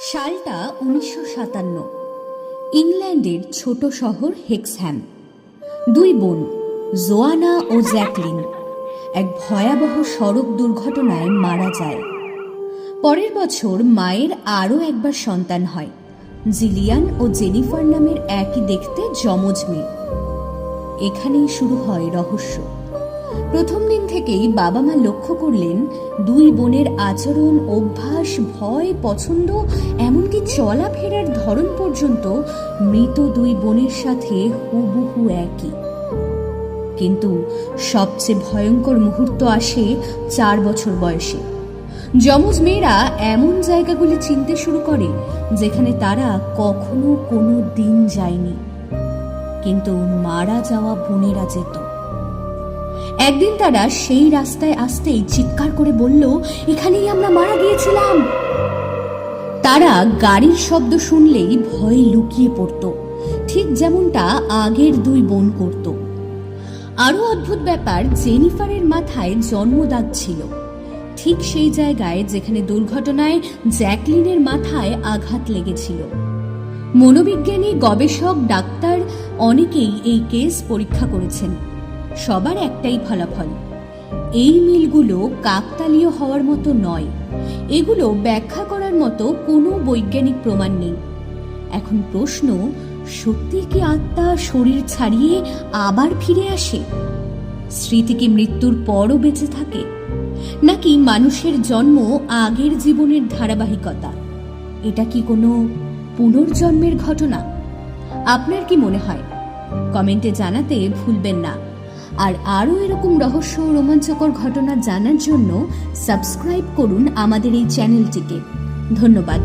সালটা উনিশশো সাতান্ন। ইংল্যান্ডের ছোট শহর হেক্সহ্যাম। দুই বোন, জোয়ানা ও জ্যাকলিন। এক ভয়াবহ সড়ক দুর্ঘটনায় মারা যায়। পরের বছর মায়ের আরও একবার সন্তান হয়। জিলিয়ান ও জেনিফার নামের একই দেখতে যমজ মেয়ে। এখানেই শুরু হয় রহস্য। প্রথম দিন থেকেই বাবা মা লক্ষ্য করলেন, দুই বোনের আচরণ, অভ্যাস, ভয়, পছন্দ, এমনকি চলাফেরার ধরন পর্যন্ত মৃত দুই বোনের সাথে হুবহু একই। কিন্তু সবচেয়ে ভয়ঙ্কর মুহূর্ত আসে চার বছর বয়সে। যমজ মেয়েরা এমন জায়গাগুলি চিনতে শুরু করে, যেখানে তারা কখনো কোনো দিন যায়নি। কিন্তু মারা যাওয়া বোনেরা যেত। একদিন তারা সেই রাস্তায় আসতেই চিৎকার করে বলল, এখানেই আমরা মারা গিয়েছিলাম। তারা গাড়ির শব্দ শুনলেই ভয়ে লুকিয়ে পড়ত। ঠিক যেমনটা আগের দুই বোন করত। আরও অদ্ভুত ব্যাপার, জেনিফারের মাথায় জন্মদাগ ছিল। ঠিক সেই জায়গায় যেখানে দুর্ঘটনায় জ্যাকলিনের মাথায় আঘাত লেগেছিল। মনোবিজ্ঞানী, গবেষক, ডাক্তার অনেকেই এই কেস পরীক্ষা করেছেন। সবার একটাই ফলাফল। এই মিলগুলো কাকতালীয় হওয়ার মতো নয়। এগুলো ব্যাখ্যা করার মতো কোনো বৈজ্ঞানিক প্রমাণ নেই। এখন প্রশ্ন, সত্যি কি আত্মা শরীর ছাড়িয়ে আবার ফিরে আসে? স্মৃতি কি মৃত্যুর পরও বেঁচে থাকে? নাকি মানুষের জন্ম আগের জীবনের ধারাবাহিকতা? এটা কি কোনো পুনর্জন্মের ঘটনা? আপনার কি মনে হয়? কমেন্টে জানাতে ভুলবেন না। আর আরও এরকম রহস্য ও রোমাঞ্চকর ঘটনা জানার জন্য সাবস্ক্রাইব করুন আমাদের এই চ্যানেলটিকে। ধন্যবাদ।